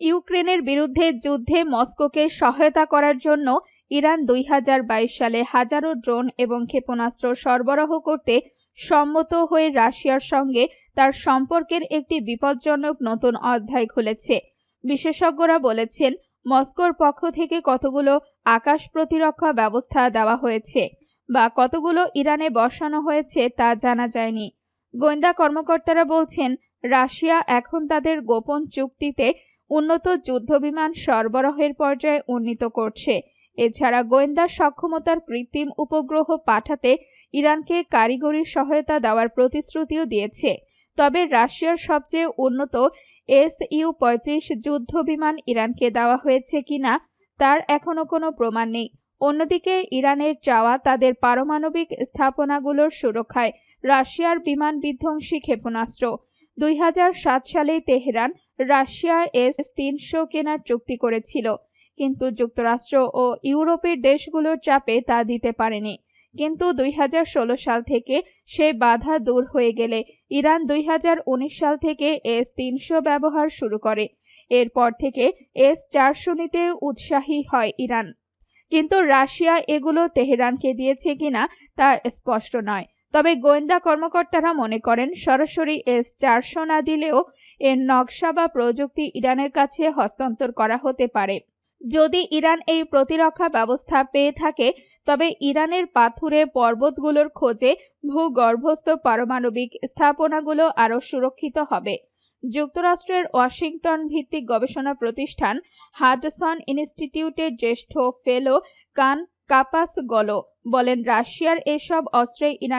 ইউক্রেনের বিরুদ্ধে যুদ্ধে মস্কোকে সহায়তা করার জন্য ইরান দুই হাজার বাইশ সালে হাজারো ড্রোন এবং ক্ষেপণাস্ত্র সরবরাহ করতে সম্মত হয়ে রাশিয়ার সঙ্গে তার সম্পর্কের একটি বিপজ্জনক নতুন অধ্যায় খুলেছে। বিশেষজ্ঞরা বলেছেন, মস্কোর পক্ষ থেকে কতগুলো আকাশ প্রতিরক্ষা ব্যবস্থা দেওয়া হয়েছে বা কতগুলো ইরানে বসানো হয়েছে তা জানা যায়নি। গোয়েন্দা কর্মকর্তারা বলছেন, রাশিয়া এখন তাদের গোপন চুক্তিতে উন্নত যুদ্ধবিমান সরবরাহের পর্যায়ে উন্নীত করছে। এছাড়া গোয়েন্দা সক্ষমতার কৃত্রিম উপগ্রহ পাঠাতে ইরানকে কারিগরি সহায়তা দেওয়ার প্রতিশ্রুতিও দিয়েছে। তবে রাশিয়ার সবচেয়ে উন্নত এস ইউ পঁয়ত্রিশ যুদ্ধ বিমান ইরানকে দেওয়া হয়েছে কিনা তার এখনও কোনো প্রমাণ নেই। অন্যদিকে ইরানের চাওয়া তাদের পারমাণবিক স্থাপনাগুলোর সুরক্ষায় রাশিয়ার বিমান বিধ্বংসী ক্ষেপণাস্ত্র। দুই হাজার সাত সালে তেহরান রাশিয়া এস তিনশো কেনার চুক্তি করেছিল। কিন্তু যুক্তরাষ্ট্র ও ইউরোপের দেশগুলোর চাপে তা দিতে পারেনি। কিন্তু দুই হাজার ষোলো সাল থেকে সেই বাধা দূর হয়ে গেলে ইরান দুই হাজার উনিশ সাল থেকে এস তিনশো ব্যবহার শুরু করে। এরপর থেকে এস চারশো নিতে উৎসাহী হয় ইরান। কিন্তু রাশিয়া এগুলো তেহরানকে দিয়েছে কিনা তা স্পষ্ট নয়। তবে গোয়েন্দা কর্মকর্তারা মনে করেন সরাসরি এস চারশো না দিলেও এর নকশা বা প্রযুক্তি ইরানের কাছে হস্তান্তর করা হতে পারে। যদি ইরান এই প্রতিরক্ষা ব্যবস্থা পেয়ে থাকে, তবে ইরানের পাথুরে পর্বতগুলোর খোঁজে ভূগর্ভস্থ পারমাণবিক স্থাপনাগুলো আরও সুরক্ষিত হবে। যুক্তরাষ্ট্রের ওয়াশিংটন ভিত্তিক গবেষণা প্রতিষ্ঠান হাডসন ইনস্টিটিউটের জ্যেষ্ঠ ফেলো কান কাপাস গলো বলেন, রাশিয়ার এসব অস্ত্রে ইরান